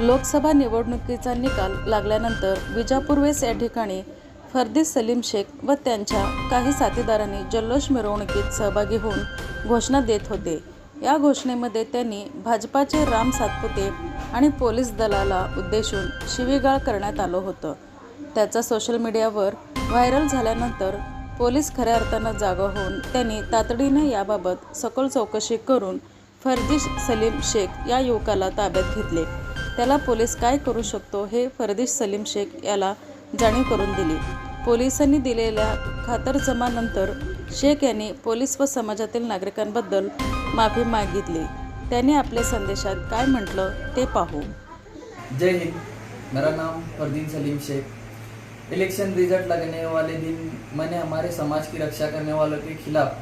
लोकसभा निवडणुकीचा निकाल लागल्यानंतर विजापूर वेस या ठिकाणी फर्दिस सलीम शेख व त्यांच्या काही साथीदारांनी जल्लोष मिरवणुकीत सहभागी होऊन घोषणा देत होते. या घोषणेमध्ये त्यांनी भाजपाचे राम सातपुते आणि पोलीस दलाला उद्देशून शिवीगाळ करण्यात आलं होतं. त्याचा सोशल मीडियावर व्हायरल झाल्यानंतर पोलीस खऱ्या अर्थानं जागा होऊन त्यांनी तातडीनं याबाबत सखोल चौकशी करून फर्दिश सलीम शेख या युवकाला ताब्यात घेतले. त्याला पोलीस काय करू शकतो हे फर्दिश सलीम शेख याला जाणीव करून दिली. पोलिसांनी दिलेल्या खातरजमानंतर शेख यांनी पोलीस व समाजातील नागरिकांबद्दल माफी मागितली. त्यांनी आपल्या संदेशात काय म्हटलं ते पाहू. जय हिंद. मेरा नाम फरदीन सलीम शेख. इलेक्शन रिजल्ट लगने वाले दिन मैंने हमारे समाज की रक्षा करने वालों के खिलाफ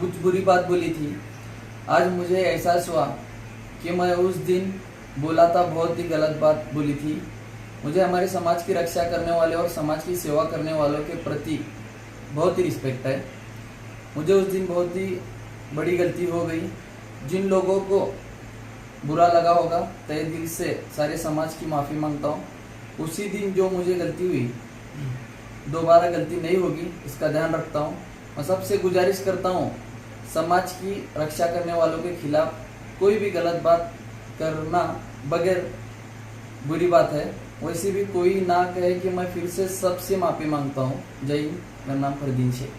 कुछ बुरी बात बोली थी। आज मुझे एहसास हुआ कि मैं उस दिन बोला था, बहुत ही गलत बात बोली थी। मुझे हमारे समाज की रक्षा करने वाले और समाज की सेवा करने वालों के प्रति बहुत ही रिस्पेक्ट है। मुझे उस दिन बहुत ही बड़ी गलती हो गई। जिन लोगों को बुरा लगा होगा तय दिल से सारे समाज की माफ़ी माँगता हूँ। उसी दिन जो मुझे गलती हुई, दोबारा गलती नहीं होगी, इसका ध्यान रखता हूँ। मैं सबसे गुजारिश करता हूँ, समाज की रक्षा करने वालों के खिलाफ कोई भी गलत बात करना बगैर बुरी बात है। वैसे भी कोई ना कहे कि मैं फिर से सबसे माफ़ी मांगता हूँ। जय हिंद मेरा नाम फरदीन शेख।